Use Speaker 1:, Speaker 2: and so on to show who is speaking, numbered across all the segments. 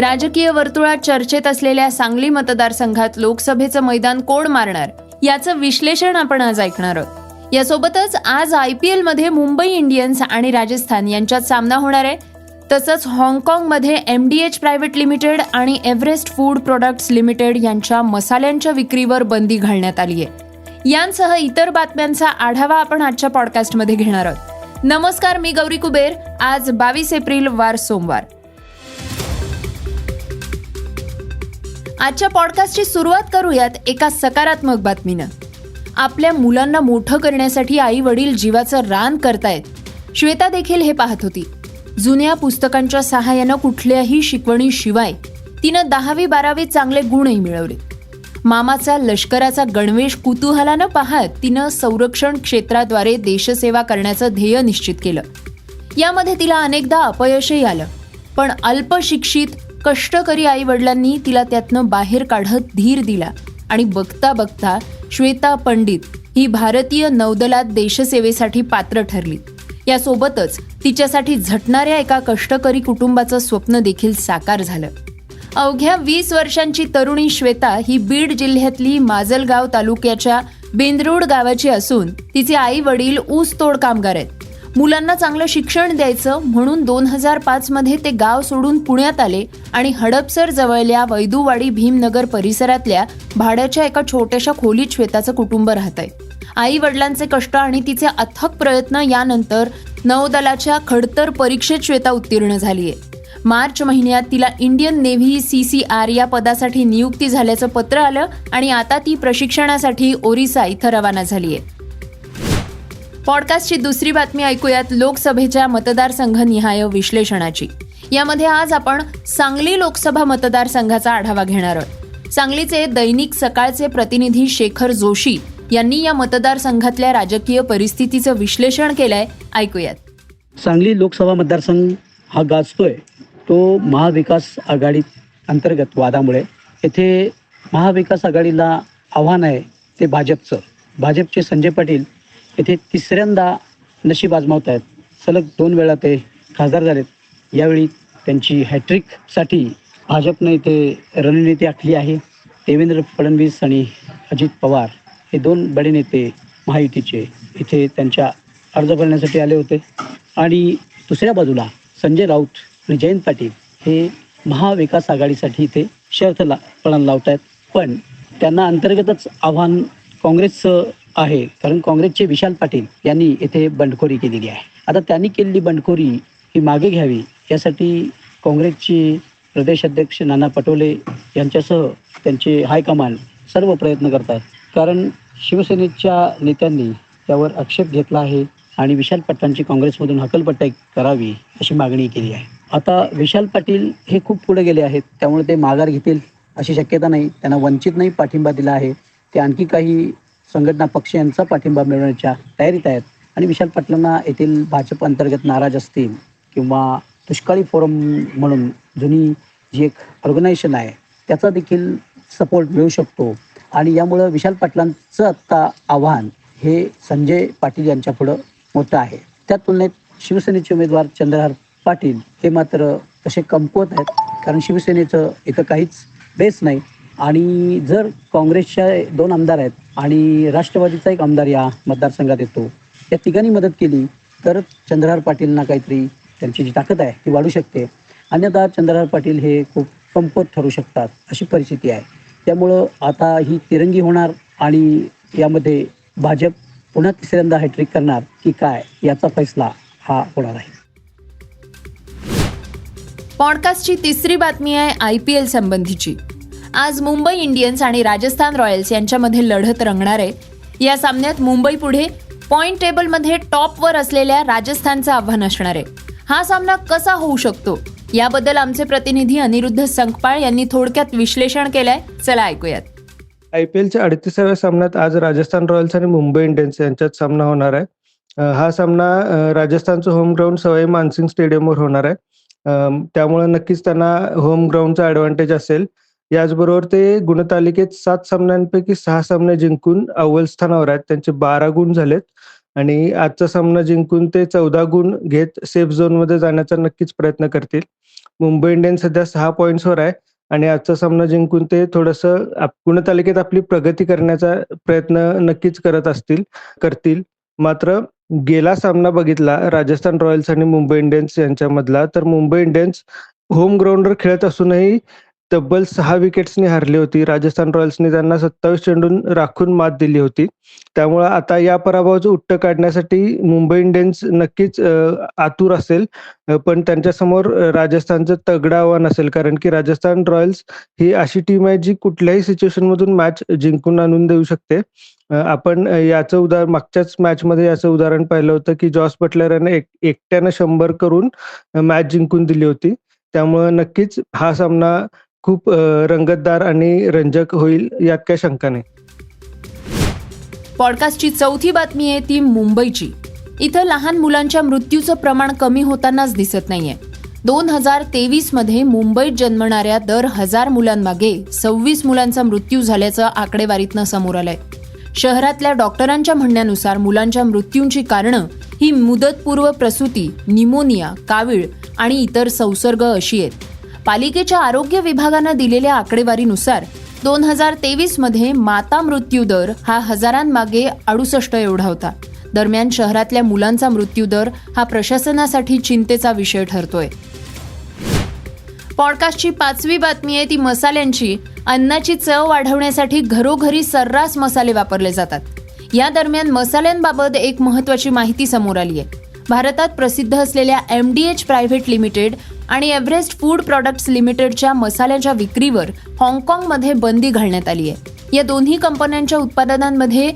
Speaker 1: राजकीय वर्तुळात चर्चेत असलेल्या सांगली मतदारसंघात लोकसभेचं मैदान कोण मारणार? याचं विश्लेषण आपण आज ऐकणार आहोत. यासोबतच आज आय पी एलमध्ये मुंबई इंडियन्स आणि राजस्थान यांच्यात सामना होणार आहे. तसंच हाँगकाँगमध्ये M D H private limited आणि एव्हरेस्ट फूड प्रोडक्ट्स लिमिटेड यांच्या मसाल्यांच्या विक्रीवर बंदी घालण्यात आली आहे. यांसह इतर बातम्यांचा आढावा आपण आजच्या पॉडकास्टमध्ये घेणार आहोत. नमस्कार मी गौरी कुबेर. आज बावीस एप्रिल वार सोमवार. आजच्या पॉडकास्टची सुरुवात करूयात एका सकारात्मक बातमीनं. आपल्या मुलांना मोठं करण्यासाठी आई वडील जीवाचं रान करतायत. श्वेता देखील हे पाहत होती. जुन्या पुस्तकांच्या सहाय्यानं कुठल्याही शिकवणीशिवाय तिनं दहावी बारावी चांगले गुणही मिळवले. मामाचा लष्कराचा गणवेश कुतूहलानं पाहत तिनं संरक्षण क्षेत्राद्वारे देशसेवा करण्याचं ध्येय निश्चित केलं. यामध्ये तिला अनेकदा अपयशही आलं. पण अल्पशिक्षित कष्टकरी आई वडिलांनी तिला त्यातनं बाहेर काढत धीर दिला. आणि बघता बघता श्वेता पंडित ही भारतीय नौदलात देशसेवेसाठी पात्र ठरली. यासोबतच तिच्यासाठी झटणाऱ्या एका कष्टकरी कुटुंबाचं स्वप्न देखील साकार झालं. अवघ्या वीस वर्षांची तरुणी श्वेता ही बीड जिल्ह्यातली माजलगाव तालुक्याच्या बेंद्रोड गावाची असून तिचे आई वडील ऊस तोड कामगार आहेत. मुलांना चांगलं शिक्षण द्यायचं म्हणून दोन हजार पाचमध्ये ते गाव सोडून पुण्यात आले आणि हडपसर जवळल्या वैदुवाडी भीमनगर परिसरातल्या भाड्याच्या एका छोट्याशा खोलीत श्वेताचं कुटुंब राहत आहे आई वडिलांचे कष्ट आणि तिचे अथक प्रयत्न यानंतर नौदलाच्या खडतर परीक्षेत श्वेता उत्तीर्ण झालीय. मार्च महिन्यात तिला Indian navy C C R या पदासाठी नियुक्ती झाल्याचं पत्र आलं आणि आता ती प्रशिक्षणासाठी ओरिसा इथं रवाना झाली आहे पॉडकास्टची दुसरी बातमी ऐकूयात लोकसभेच्या मतदारसंघनिहाय विश्लेषणाची. यामध्ये आज आपण सांगली लोकसभा मतदारसंघाचा आढावा घेणार आहोत. सांगलीचे दैनिक सकाळचे प्रतिनिधी शेखर जोशी यांनी या मतदारसंघातल्या राजकीय परिस्थितीचं विश्लेषण केलंय. ऐकूयात.
Speaker 2: सांगली लोकसभा मतदारसंघ हा गाजतोय. तो महाविकास आघाडी अंतर्गत वादामुळे. येथे महाविकास आघाडीला आव्हान आहे ते भाजपचं. भाजपचे संजय पाटील येथे तिसऱ्यांदा नशीब आजमावत आहेत सलग दोन वेळा ते खासदार झालेत. यावेळी त्यांची हॅट्रिकसाठी भाजपनं इथे रणनीती आखली आहे. देवेंद्र फडणवीस आणि अजित पवार हे दोन बडे नेते महायुतीचे इथे त्यांच्या अर्ज भरण्यासाठी आले होते. आणि दुसऱ्या बाजूला संजय राऊत आणि जयंत पाटील हे महाविकास आघाडीसाठी इथे शर्थ ला पणाला लावत आहेत पण त्यांना अंतर्गतच आव्हान काँग्रेसचं आहे. कारण काँग्रेसचे विशाल पाटील यांनी येथे बंडखोरी केलेली आहे. आता त्यांनी केलेली बंडखोरी ही मागे घ्यावी यासाठी काँग्रेसचे प्रदेश अध्यक्ष नाना पटोले यांच्यासह त्यांचे हायकमांड सर्व प्रयत्न करतात. कारण शिवसेनेच्या नेत्यांनी त्यावर आक्षेप घेतला आहे आणि विशाल पाटलांची काँग्रेसमधून हकलपट्टी करावी अशी मागणी केली आहे. आता विशाल पाटील हे खूप पुढे गेले आहेत त्यामुळे ते माघार घेतील अशी शक्यता नाही त्यांना वंचित नाही पाठिंबा दिला आहे. ते आणखी काही संघटना पक्ष यांचा पाठिंबा मिळवण्याच्या तयारीत आहेत. आणि विशाल पाटलांना येथील भाजप अंतर्गत नाराज असतील किंवा दुष्काळी फोरम म्हणून जुनी जी एक ऑर्गनायझेशन आहे त्याचा देखील सपोर्ट मिळू शकतो. आणि यामुळं विशाल पाटलांचं आत्ता आव्हान हे संजय पाटील यांच्या पुढं मोठं आहे. त्या तुलनेत शिवसेनेचे उमेदवार चंद्रहार पाटील हे मात्र तसे कमकुवत आहेत कारण शिवसेनेचं इथं काहीच बेस नाही. आणि जर काँग्रेसच्या दोन आमदार आहेत आणि राष्ट्रवादीचा एक आमदार या मतदारसंघात येतो या तिघांनी मदत केली तर चंद्रहार पाटीलना काहीतरी त्यांची जी ताकद आहे ती वाढू शकते. अन्यथा चंद्रहार पाटील हे खूप कमपत ठरू शकतात अशी परिस्थिती आहे. त्यामुळं आता ही तिरंगी होणार आणि यामध्ये भाजप पुन्हा तिसऱ्यांदा हॅट्रिक करणार की काय याचा फैसला हा होणार आहे.
Speaker 1: पॉडकास्टची तिसरी बातमी आहे आय पी एल संबंधीची. आज मुंबई इंडियन्स आणि राजस्थान रॉयल्स यांच्यामध्ये लढत रंगणार आहे. या सामन्यात मुंबई पुढे पॉइंट टेबलमध्ये टॉपवर असलेल्या राजस्थानचं आव्हान असणार आहे. हा सामना कसा होऊ शकतो? याबद्दल आमचे प्रतिनिधी अनिरुद्ध संकपाळ यांनी थोडक्यात विश्लेषण केलंय. चला ऐकूयात.
Speaker 3: आय पी एलच्या अडतीसाव्या सामन्यात आज राजस्थान रॉयल्स आणि मुंबई इंडियन्स यांच्यात सामना होणार आहे. हा सामना राजस्थानचं होम ग्राउंड सवाई मानसिंग स्टेडियमवर होणार आहे. त्यामुळे नक्कीच त्यांना होम ग्राउंडचा ऍडव्हान्टेज असेल. याचबरोबर ते गुणतालिकेत सात सामन्यांपैकी सहा सामने जिंकून अव्वल स्थानावर आहेत. त्यांचे बारा गुण झालेत. आणि आजचा सामना जिंकून ते चौदा गुण घेत सेफ झोनमध्ये जाण्याचा नक्कीच प्रयत्न करतील. मुंबई इंडियन्स सध्या सहा पॉईंट्सवर आहे. आणि आजचा सामना जिंकून ते थोडंसं गुणतालिकेत आपली प्रगती करण्याचा प्रयत्न नक्कीच करत असतील करतील. मात्र गेला सामना बघितला राजस्थान रॉयल्स आणि मुंबई इंडियन्स यांच्यामधला तर मुंबई इंडियन्स होम ग्राउंडवर खेळत असूनही तब्बल सहा विकेट्सनी हरली होती. राजस्थान रॉयल्सने त्यांना सत्तावीस चेंडून राखून मात दिली होती. त्यामुळं आता या पराभवाचं उट्ट काढण्यासाठी मुंबई इंडियन्स नक्कीच आतुर असेल. पण त्यांच्यासमोर राजस्थानचं तगडं आव्हान असेल. कारण की राजस्थान रॉयल्स ही अशी टीम आहे जी कुठल्याही सिच्युएशनमधून मॅच जिंकून आणून देऊ शकते. आपण याचं उदाहरण मागच्याच मॅचमध्ये याचं उदाहरण पाहिलं होतं की जॉस बटलर याने एक एकट्यानं शंभर करून मॅच जिंकून दिली होती. त्यामुळे नक्कीच हा सामना खूप रंगतदार आणि रंजक होईल यात काही शंका नाही
Speaker 1: पॉडकास्टची चौथी बातमी आहे ती मुंबईची. इथं लहान मुलांच्या मृत्यूचं प्रमाण कमी होतानाच दिसत नाहीये. दोन हजार तेवीसमध्ये मुंबईत जन्मणाऱ्या दर हजार मुलांमागे सव्वीस मुलांचा मृत्यू झाल्याचं आकडेवारीतनं समोर आलंय. शहरातल्या डॉक्टरांच्या म्हणण्यानुसार मुलांच्या मृत्यूंची कारणं ही मुदतपूर्व प्रसूती निमोनिया कावीळ आणि इतर संसर्ग अशी आहेत. पालिकेच्या आरोग्य विभागानं दिलेल्या आकडेवारीनुसार दोन हजार तेवीसमध्ये माता मृत्यू दर हा हजारांमागे अडुसष्ट एवढा होता. दरम्यान शहरातल्या मुलांचा मृत्यू दर हा प्रशासनासाठी चिंतेचा विषय ठरतोय. पॉडकास्टची पाचवी बातमी आहे ती मसाल्यांची. अन्नाची चव वाढवण्यासाठी घरोघरी सर्रास मसाले वापरले जातात. या दरम्यान मसाल्यांबाबत एक महत्वाची माहिती समोर आली आहे. भारतात प्रसिद्ध असलेल्या M D H private limited आणि एव्हरेस्ट फूड प्रॉडक्ट्स लिमिटेडच्या मसाल्याच्या विक्रीवर हाँगकाँगमध्ये बंदी घालण्यात आली आहे. या दोन्ही कंपन्यांच्या उत्पादनांमध्ये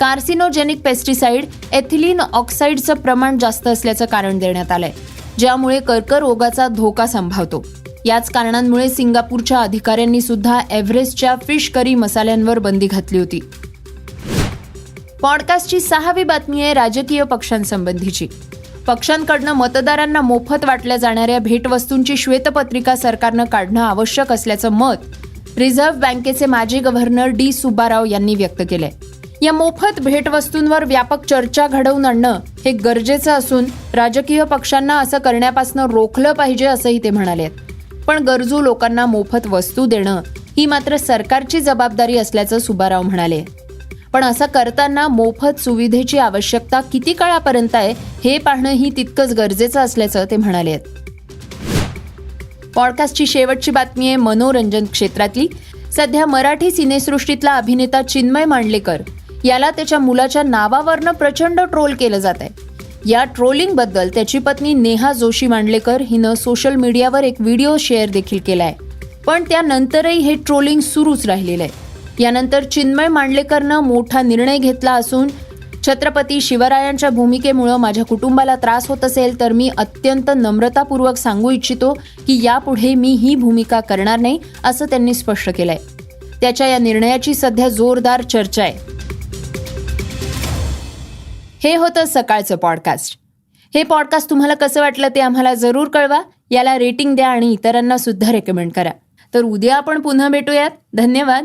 Speaker 1: कार्सिनोजेनिक पेस्टिसाइड एथिलीन ऑक्साईडचं प्रमाण जास्त असल्याचं कारण देण्यात आलंय ज्यामुळे कर्करोगाचा धोका संभावतो. याच कारणांमुळे सिंगापूरच्या अधिकाऱ्यांनी सुद्धा एव्हरेस्टच्या फिश करी मसाल्यांवर बंदी घातली होती. पॉडकास्टची सहावी बातमी आहे राजकीय पक्षांसंबंधीची. पक्षांकडनं मतदारांना मोफत वाटल्या जाणाऱ्या भेटवस्तूंची श्वेतपत्रिका सरकारनं काढणं आवश्यक असल्याचं मत रिझर्व्ह बँकेचे माजी गव्हर्नर डी सुब्बाराव यांनी व्यक्त केलंय. या मोफत भेटवस्तूंवर व्यापक चर्चा घडवून आणणं हे गरजेचं असून राजकीय पक्षांना असं करण्यापासून रोखलं पाहिजे असंही ते म्हणाले पण गरजू लोकांना मोफत वस्तू देणं ही मात्र सरकारची जबाबदारी असल्याचं सुब्बाराव म्हणाले. पण असं करताना मोफत सुविधेची आवश्यकता किती काळापर्यंत आहे हे पाहणंही तितकंच गरजेचं असल्याचं ते म्हणाले आहेत. पॉडकास्टची शेवटची बातमी आहे मनोरंजन क्षेत्रातली. सध्या मराठी सिनेसृष्टीतला अभिनेता चिन्मय मांडलेकर याला त्याच्या मुलाच्या नावावरनं प्रचंड ट्रोल केलं जात आहे या ट्रोलिंगबद्दल त्याची पत्नी नेहा जोशी मांडलेकर हिनं सोशल मीडियावर एक व्हिडिओ शेअर देखील केलाय. पण त्यानंतरही हे ट्रोलिंग सुरूच राहिलेलं आहे. यानंतर चिन्मय मांडलेकरनं मोठा निर्णय घेतला असून छत्रपती शिवरायांच्या भूमिकेमुळं माझ्या कुटुंबाला त्रास होत असेल तर मी अत्यंत नम्रतापूर्वक सांगू इच्छितो की यापुढे मी ही भूमिका करणार नाही असं त्यांनी स्पष्ट केलंय. त्याच्या या निर्णयाची सध्या जोरदार चर्चा आहे. हे होतं सकाळचं पॉडकास्ट. हे पॉडकास्ट तुम्हाला कसं वाटलं ते आम्हाला जरूर कळवा याला रेटिंग द्या आणि इतरांना सुद्धा रेकमेंड करा. तर उद्या आपण पुन्हा भेटूयात. धन्यवाद.